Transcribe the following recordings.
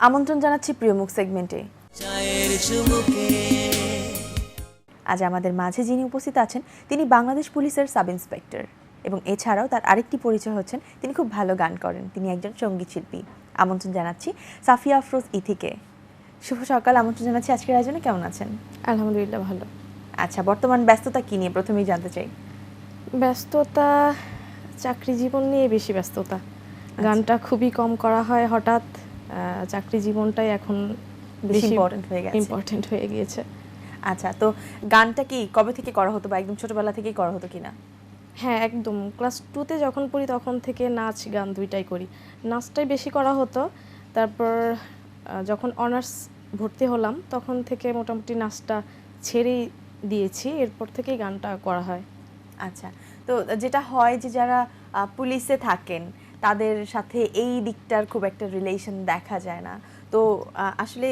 আমন্ত্রণ জানাচ্ছি প্রিয় মুখ সেগমেন্টে। আজ আমাদের মাঝে যিনি উপস্থিত আছেন তিনি বাংলাদেশ পুলিশের সাব ইন্সপেক্টর। এবং এছাড়াও তার আরেকটি পরিচয় হচ্ছেন তিনি খুব ভালো গান করেন। তিনি একজন সংগীত শিল্পী। আমন্ত্রণ জানাচ্ছি সাফিয়া আফরোজ ইথিকে। শুভ সকাল আমন্ত্রণ জানাচ্ছি আজকের আয়োজনে। কেমন আছেন? আলহামদুলিল্লাহ ভালো। আচ্ছা বর্তমান ব্যস্ততা কি নিয়ে প্রথমেই জানতে চাই। ব্যস্ততা চাকরি জীবন নিয়ে বেশি ব্যস্ততা। গানটা খুবই কম করা হয় হঠাৎ। চাকরি জীবনটাই এখন বেশি ইম্পর্টেন্ট হয়ে গেছে। ইম্পর্টেন্ট হয়ে গিয়েছে। আচ্ছা তো গানটা কি কবে থেকে করা হতো বা একদম ছোটবেলা থেকেই করা হতো কিনা? হ্যাঁ একদম। ক্লাস টুতে যখন পড়ি তখন থেকে নাচ গান দুইটাই করি। নাচটাই বেশি করা হতো। তারপর যখন অনার্স ভর্তি হলাম তখন থেকে মোটামুটি নাচটা ছেড়েই দিয়েছি। এরপর থেকেই গানটা করা হয়। আচ্ছা তো যেটা হয় যে যারা পুলিশে থাকেন তাদের সাথে এই দিকটার খুব একটা রিলেশন দেখা যায় না। তো আসলে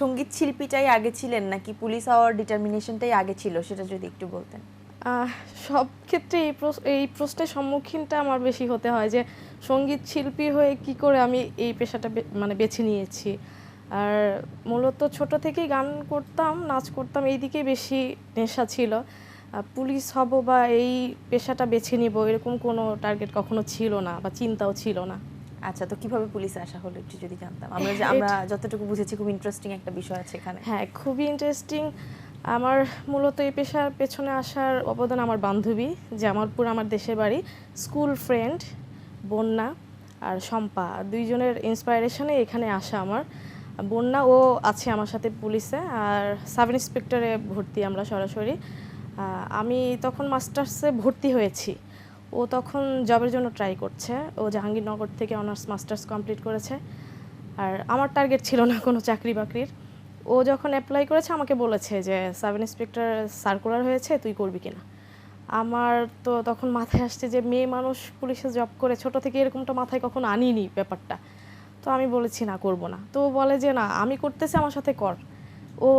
সংগীত শিল্পীটাই আগে ছিলেন নাকি পুলিশ হওয়ার ডিটারমিনেশনটাই আগে ছিল, সেটা যদি একটু বলতেন? সব ক্ষেত্রে এই এই প্রশ্নের সম্মুখীনটা আমার বেশি হতে হয় যে, সংগীত শিল্পী হয়ে কি করে আমি এই পেশাটা মানে বেছে নিয়েছি? আর মূলত ছোট থেকেই গান করতাম, নাচ করতাম, এই দিকে বেশি নেশা ছিল। পুলিশ হব বা এই পেশাটা বেছে নিব এরকম কোনো টার্গেট কখনো ছিল না বা চিন্তাও ছিল না। আচ্ছা তো কীভাবে পুলিশে আসা হলো একটু যদি জানতাম? আমরা যে আমরা যতটুকু বুঝেছি খুব ইন্টারেস্টিং একটা বিষয় আছে এখানে। হ্যাঁ খুবই ইন্টারেস্টিং আমার মূলত এই পেশার পেছনে আসার অবদান আমার বান্ধবী জামালপুর আমার দেশের বাড়ি স্কুল ফ্রেন্ড বন্যা আর শম্পা। দুইজনের ইন্সপায়ারেশনে এখানে আসা আমার। বন্যা ও আছে আমার সাথে পুলিশে আর সাব ইন্সপেক্টরে ভর্তি আমরা সরাসরি। আমি তখন মাস্টার্সে ভর্তি হয়েছি। ও তখন জবের জন্য ট্রাই করছে। ও জাহাঙ্গীরনগর থেকে অনার্স মাস্টার্স কমপ্লিট করেছে। আর আমার টার্গেট ছিল না কোনো চাকরি বাকরির। ও যখন অ্যাপ্লাই করেছে, আমাকে বলেছে যে সাব ইন্সপেক্টর সার্কুলার হয়েছে, তুই করবি কিনা? আমার তো তখন মাথায় আসছে যে, মেয়ে মানুষ পুলিশে জব করে, ছোট থেকে এরকমটা মাথায় কখনো আনিনি ব্যাপারটা। তো আমি বলেছি, না, করব না। তো বলে যে, না, আমি করতেছি, আমার সাথে কর। ও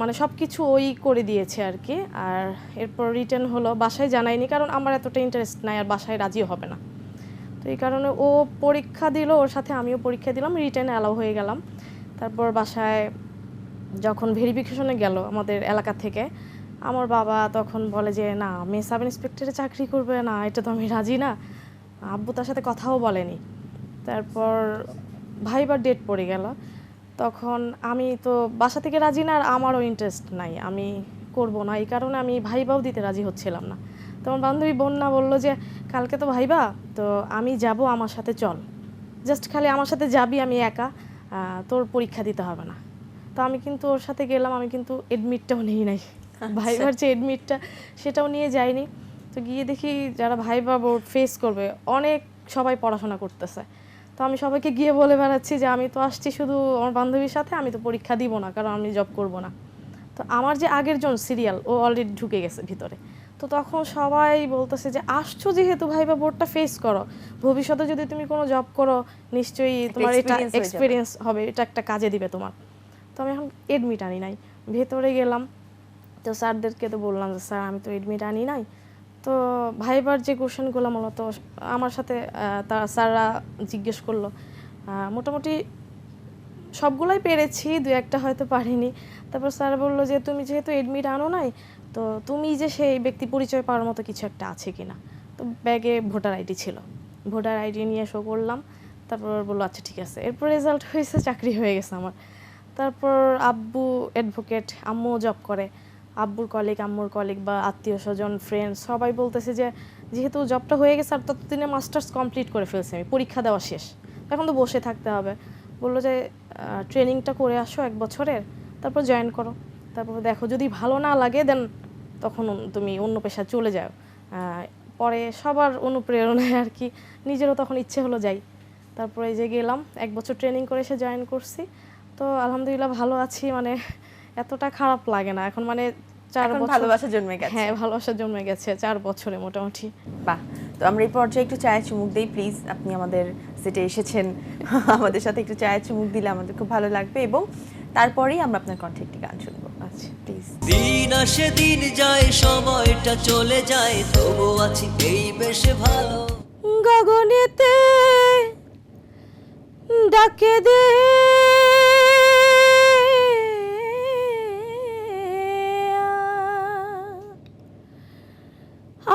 মানে সব কিছু ওই করে দিয়েছে আর কি। আর এরপর রিটার্ন হলো, বাসায় জানায়নি, কারণ আমার এতটা ইন্টারেস্ট নাই, আর বাসায় রাজিও হবে না। তো এই কারণে ও পরীক্ষা দিল, ওর সাথে আমিও পরীক্ষা দিলাম রিটার্ন অ্যালাউ হয়ে গেলাম। তারপর বাসায় যখন ভেরিফিকেশনে গেল আমাদের এলাকা থেকে, আমার বাবা তখন বলে যে, না মেয়ে সাব ইন্সপেক্টরে চাকরি করবে না, এটা তো আমি রাজি না। আব্বু তার সাথে কথাও বলেনি। তারপর ভাইবার ডেট পড়ে গেল। তখন আমি তো বাসা থেকে রাজি না আর আমারও ইন্টারেস্ট নাই। আমি করব না। এই কারণে আমি ভাইবাও দিতে রাজি হচ্ছিলাম না। তখন বান্ধবী বন্যা বলল যে কালকে তো ভাইবা তো আমি যাব আমার সাথে চল। জাস্ট খালি আমার সাথে যাবি আমি একা তোর পরীক্ষা দিতে হবে না। তো আমি কিন্তু ওর সাথে গেলাম আমি কিন্তু এডমিটটাও নিই নাই। ভাইবার যে এডমিটটা সেটাও নিয়ে যাইনি। তো গিয়ে দেখি যারা ভাইবা বোর্ড ফেস করবে অনেক সবাই পড়াশোনা করতেছে। তো আমি সবাইকে গিয়ে বলে বেড়াচ্ছি যে আমি তো আসছি শুধু আমার বান্ধবীর সাথে আমি তো পরীক্ষা দিব না কারণ আমি জব করব না। তো আমার যে আগের জন সিরিয়াল ও অলরেডি ঢুকে গেছে ভিতরে। তো তখন সবাই বলতেছে যে আসছো যেহেতু ভাইবা বোর্ডটা ফেস করো। ভবিষ্যতে যদি তুমি কোনো জব করো নিশ্চয়ই তোমার এটা। এক্সপিরিয়েন্স হবে এটা একটা কাজে দিবে তোমার। তো আমি এখন এডমিট আনি নাই। ভেতরে গেলাম। তো স্যারদেরকে তো বললাম যে স্যার আমি তো এডমিট আনি নাই। তো ভাইবার যে কোশ্চেনগুলো মূলত, আমার সাথে তারা স্যাররা জিজ্ঞেস করল মোটামুটি সবগুলোই পেরেছি দু একটা হয়তো পারিনি। তারপর স্যার বলল যে, তুমি যেহেতু এডমিট আনো নাই, তো তুমি যে সেই ব্যক্তি পরিচয় পাওয়ার মতো কিছু একটা আছে কিনা? তো ব্যাগে ভোটার আইডি ছিল। ভোটার আইডি নিয়ে শো করলাম। তারপর বলল আচ্ছা ঠিক আছে। এরপর রেজাল্ট হয়েছে, চাকরি হয়ে গেছে আমার। তারপর আব্বু অ্যাডভোকেট আম্মু জব করে। আব্বুর কলিগ আম্মুর কলিগ বা আত্মীয় স্বজন ফ্রেন্ড সবাই বলতেছে যে, যেহেতু জবটা হয়ে গেছে, আর ততদিনে মাস্টার্স কমপ্লিট করে ফেলছে আমি, পরীক্ষা দেওয়া শেষ। এখন তো বসে থাকতে হবে। বলল যে ট্রেনিংটা করে আসো এক বছরের, তারপর জয়েন করো। তারপর দেখো, যদি ভালো না লাগে দেন তখন তুমি অন্য পেশায় চলে যাও। পরে সবার অনুপ্রেরণায় আর কি, নিজেরও তখন ইচ্ছে হলো যাই। তারপরে যে গেলাম, এক বছর ট্রেনিং করে এসে জয়েন করছি। তো আলহামদুলিল্লাহ ভালো আছি মানে এতটা খারাপ লাগে না। এখন মানে চার এখন বছর ভালোবাসা জন্মে গেছে। হ্যাঁ ভালোবাসা জন্মে গেছে চার বছরে মোটামুটি। বাহ। তো আমরা এই পর্যায়ে একটু চায়ের চুমুক দিই প্লিজ আপনি আমাদের সেটে এসেছেন। আমাদের সাথে একটু চায়ের চুমুক দিলে আমাদের খুব ভালো লাগবে এবং তারপরেই আমরা আপনার কণ্ঠে একটি গান শুনব। আচ্ছা। প্লিজ দিন আসে দিন যায় সময়টা চলে যায় তবু আছি এই বেশ ভালো। গগনেতে ডাকে দে।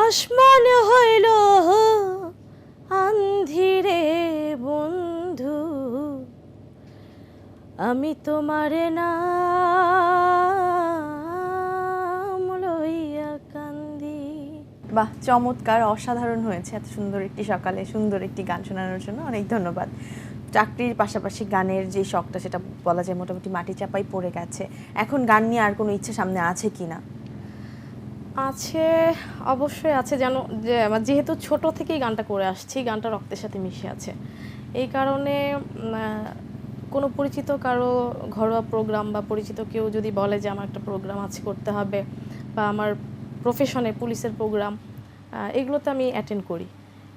আসমান হইল আন্ধিরে বন্ধু। আমি তোমারে না বাহ, চমৎকার, অসাধারণ হয়েছে। এত সুন্দর একটি সকালে, সুন্দর একটি গান শোনানোর জন্য অনেক ধন্যবাদ। চাকরির পাশাপাশি গানের যে শখটা, সেটা বলা যায় মোটামুটি মাটি চাপাই পড়ে গেছে। এখন গান নিয়ে আর কোনো ইচ্ছে সামনে আছে কি না আছে, অবশ্যই আছে যেন, যে আমার যেহেতু ছোট থেকেই গানটা করে আসছি, গানটা রক্তের সাথে মিশে আছে। এই কারণে কোনো পরিচিত কারও ঘরোয়া প্রোগ্রাম বা পরিচিত কেউ যদি বলে যে, আমার একটা প্রোগ্রাম আছে, করতে হবে বা আমার প্রফেশনে পুলিশের প্রোগ্রাম এগুলোতে আমি অ্যাটেন্ড করি।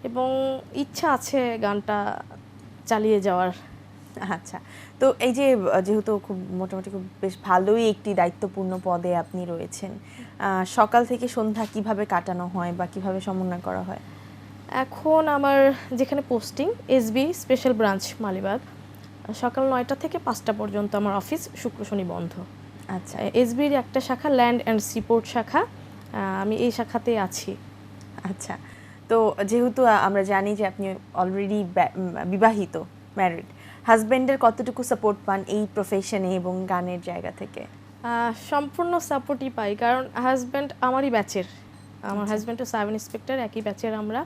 এবং ইচ্ছা আছে গানটা চালিয়ে যাওয়ার। আচ্ছা। তো এই যে যেহেতু খুব মোটামুটি খুব বেশ ভালোই একটি দায়িত্বপূর্ণ পদে আপনি রয়েছেন সকাল থেকে সন্ধ্যা কীভাবে কাটানো হয় বা কীভাবে সমন্বয় করা হয়? এখন আমার যেখানে posting SB special branch Malibagh সকাল নয়টা থেকে পাঁচটা পর্যন্ত আমার অফিস শুক্র শনি বন্ধ। আচ্ছা। এসবির একটা শাখা ল্যান্ড অ্যান্ড সিপোর্ট শাখা আমি এই শাখাতে আছি। আচ্ছা। তো যেহেতু আমরা জানি যে আপনি অলরেডি বিবাহিত ম্যারিড হাজবেন্ডের কতটুকু সাপোর্ট পান এই প্রফেশনে এবং গানের জায়গা থেকে? সম্পূর্ণ সাপোর্টই পাই কারণ হাজব্যান্ড আমারই ব্যাচের আমার হাজব্যান্ডও সাব ইন্সপেক্টর একই ব্যাচের আমরা।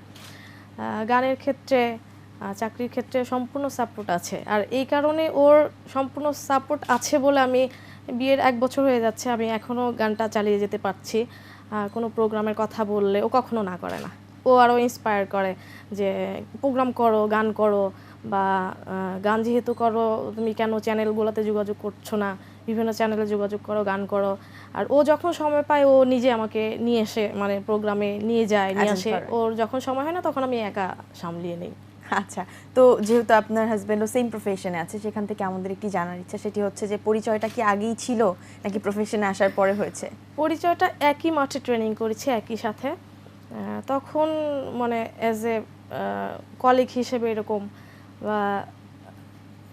গানের ক্ষেত্রে চাকরির ক্ষেত্রে সম্পূর্ণ সাপোর্ট আছে। আর এই কারণে ওর সম্পূর্ণ সাপোর্ট আছে বলে আমি বিয়ের এক বছর হয়ে যাচ্ছে আমি এখনও গানটা চালিয়ে যেতে পারছি। কোনো প্রোগ্রামের কথা বললে ও কখনো না করে না। ও আরও ইন্সপায়ার করে যে প্রোগ্রাম করো গান করো। বা গান যেহেতু করো তুমি কেন চ্যানেলগুলোতে যোগাযোগ করছ না? বিভিন্ন চ্যানেলে যোগাযোগ করো গান করো। আর ও যখন সময় পায় ও নিজে আমাকে নিয়ে এসে মানে প্রোগ্রামে নিয়ে যায় নিয়ে আসে। ওর যখন সময় হয় না তখন আমি একা সামলিয়ে নিই। আচ্ছা তো যেহেতু আপনার হাজবেন্ডও সেম প্রফেশনে আছে সেখান থেকে আমাদের একটি জানার ইচ্ছা সেটি হচ্ছে যে পরিচয়টা কি আগেই ছিল নাকি প্রফেশনে আসার পরে হয়েছে? পরিচয়টা একই মাঠে ট্রেনিং করেছি একই সাথে। তখন মানে অ্যাজ এ কলিগ হিসেবে এরকম বা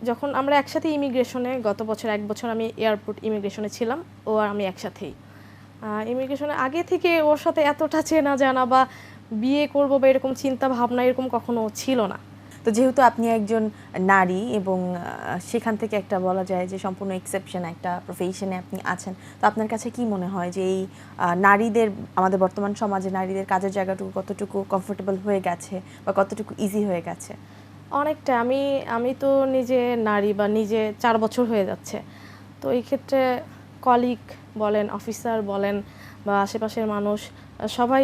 যখন আমরা একসাথে ইমিগ্রেশনে, গত বছর এক বছর আমি এয়ারপোর্ট ইমিগ্রেশনে ছিলাম, ও আর আমি একসাথেই। ইমিগ্রেশনে আগে থেকে ওর সাথে এতটা চেনা জানা বা বিয়ে করব বা এরকম চিন্তা ভাবনা এরকম কখনো ছিল না। তো যেহেতু আপনি একজন নারী এবং সেখান থেকে একটা বলা যায় যে সম্পূর্ণ এক্সেপশন একটা প্রফেশনে আপনি আছেন, তো আপনার কাছে কি মনে হয় যে এই নারীদের, আমাদের বর্তমান সমাজে নারীদের কাজের জায়গাটুকু কতটুকু কমফোর্টেবল হয়ে গেছে বা কতটুকু ইজি হয়ে গেছে? অনেকটা। আমি আমি তো নিজে নারী বা নিজে চার বছর হয়ে যাচ্ছে। তো এই ক্ষেত্রে কলিগ বলেন অফিসার বলেন বা আশেপাশের মানুষ, সবাই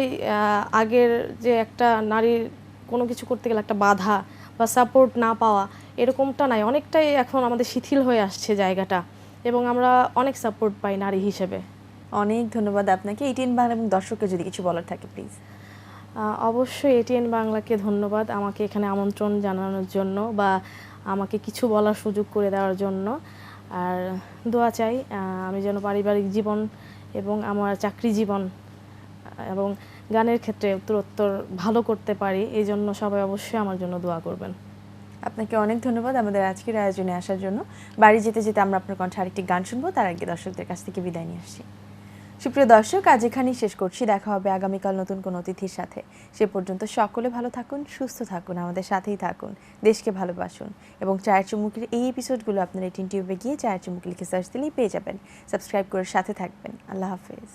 আগের যে একটা নারীর কোনো কিছু করতে গেলে একটা বাধা বা সাপোর্ট না পাওয়া, এরকমটা নাই। অনেকটাই এখন আমাদের শিথিল হয়ে আসছে জায়গাটা এবং আমরা অনেক সাপোর্ট পাই নারী হিসেবে। অনেক ধন্যবাদ আপনাকে। এইটিএন বাংলা এবং দর্শককে যদি কিছু বলার থাকে প্লিজ অবশ্যই এটিএন বাংলাকে ধন্যবাদ আমাকে এখানে আমন্ত্রণ জানানোর জন্য বা আমাকে কিছু বলার সুযোগ করে দেওয়ার জন্য। আর দোয়া চাই আমি যেন পারিবারিক জীবন এবং আমার চাকরি জীবন এবং গানের ক্ষেত্রে উত্তরোত্তর ভালো করতে পারি, এই জন্য সবাই অবশ্যই আমার জন্য দোয়া করবেন। আপনাকে অনেক ধন্যবাদ আমাদের আজকের আয়োজনে আসার জন্য। বাড়ি যেতে যেতে আমরা আপনার কণ্ঠে আরেকটি গান শুনব, তার আগে দর্শকদের কাছ থেকে বিদায় নিয়ে আসছি সুপ্রিয় দর্শক, আজ এখানেই শেষ করছি। দেখা হবে আগামীকাল নতুন কোনো অতিথির সাথে। সে পর্যন্ত সকলে ভালো থাকুন, সুস্থ থাকুন, আমাদের সাথেই থাকুন, দেশকে ভালোবাসুন। এবং চায়ের চুমুকির এই এপিসোডগুলো আপনার এটিন টিউবে গিয়ে চায়ের চুমুকি লিখে সার্চ দিলেই পেয়ে যাবেন। সাবস্ক্রাইব করে সাথে থাকবেন। আল্লাহ হাফেজ।